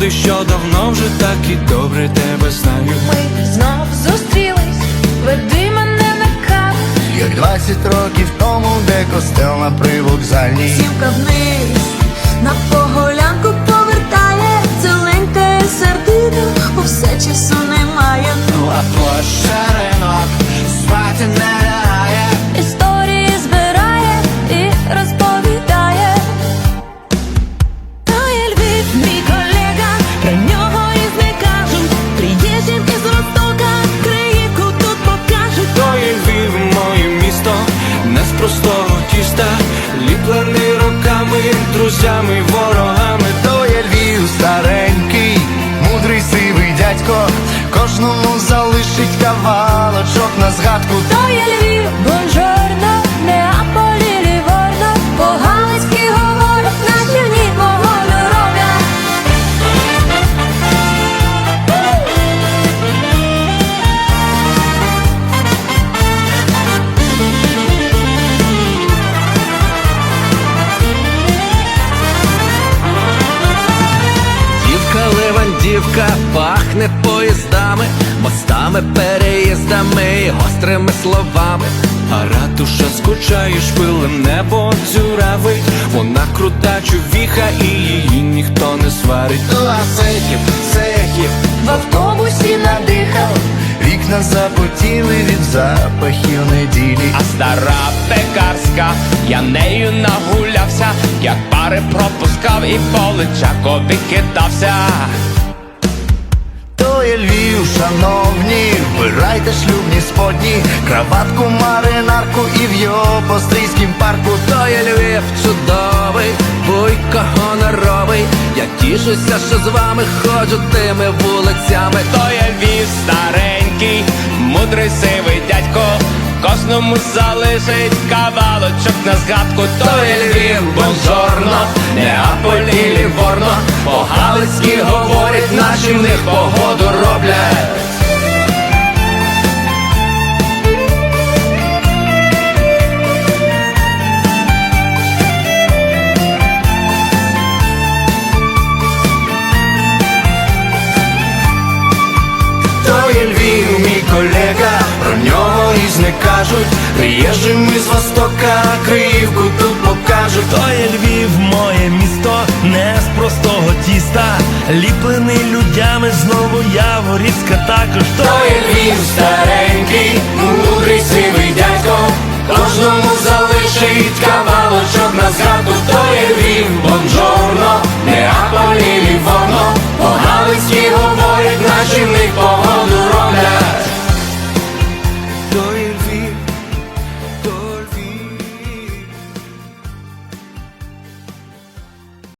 правди, що давно вже так і добре тебе знаю. Ми знов зустрілись, веди мене на каву, Як 20 років тому, де костел на привокзальній сімка вниз, на поголянку повертає, Целеньке сердито, бо все часу немає. А площа тіста, ліплений роками, друзями, ворогами. То є Львів старенький, мудрий сивий дядько, кожному залишить кавалочок на згадку. То є Львів, Левандівка пахне поїздами, мостами, переїздами, і гострими словами. А ратуша скучає шпилем, небо дзюравить, вона крута чувіха і її ніхто не сварить. Ласихів, цехів, В автобусі надихав, Вікна запотіли від запахів неділі. А стара пекарська, я нею нагулявся, як пари пропускав і по личакові кидався. То Львів, шановні, вбирайте шлюбні сподні, краватку, маринарку і в його пострійськім парку. то є Львів чудовий, буйко гоноровий. Я тішуся, що з вами ходжу тими вулицями. То є Львів старенький, мудрий сивий дядько, кожному залишить кавалочок на згадку. То є Львів, бонжорно, Неаполі, Ліворно, по-галицьки говорять, наші в них погоду роблять. То є Львів, мій колега, про нього і не кажуть. Приїжджим із Востока, Криївку тут покажуть. То є Львів, ліплений людями знову яворівська також. То є Львів старенький, мудрий сивий дядько, кожному залишить кавалочок на згадку. То є Львів, бонжорно, неаполі лівоно, по галицьки говорить наші них